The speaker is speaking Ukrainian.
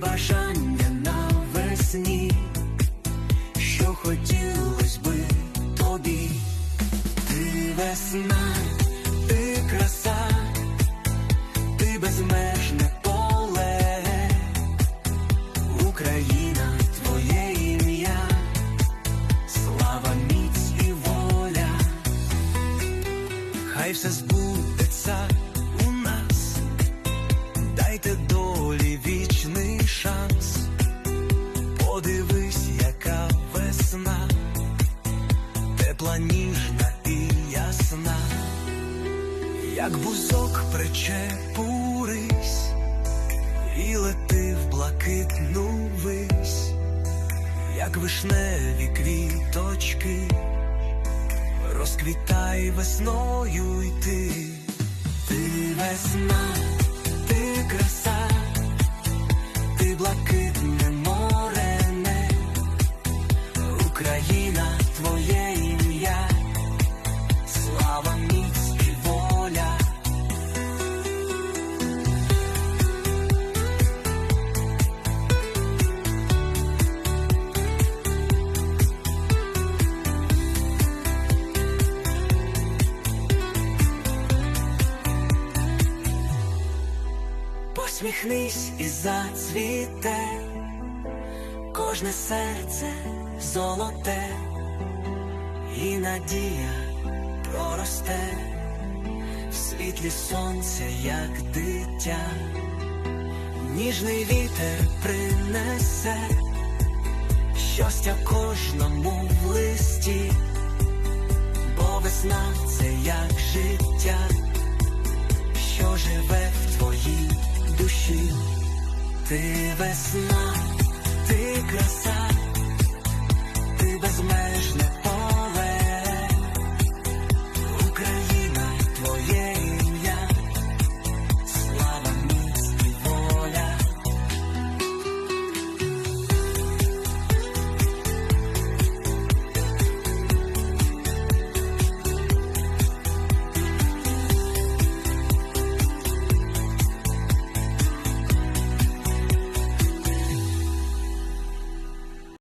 бажання навесні, що хотілось би тобі. Ти весна, ти краса, ти безмежне поле, Україна, твоє ім'я, слава, міць і воля, хай все збудеться у нас, дайте долі ніжна і ясна, як бузок причепурись і лети в блакитну вись, як вишневі квіточки, розквітай весною йти, ти весна, ти краса, ти блакитне Посміхнись і зацвіте, кожне серце золоте, і надія проросте. В світлі сонця, як дитя, ніжний вітер принесе щастя кожному в листі, бо весна це як ти весна, ти краса.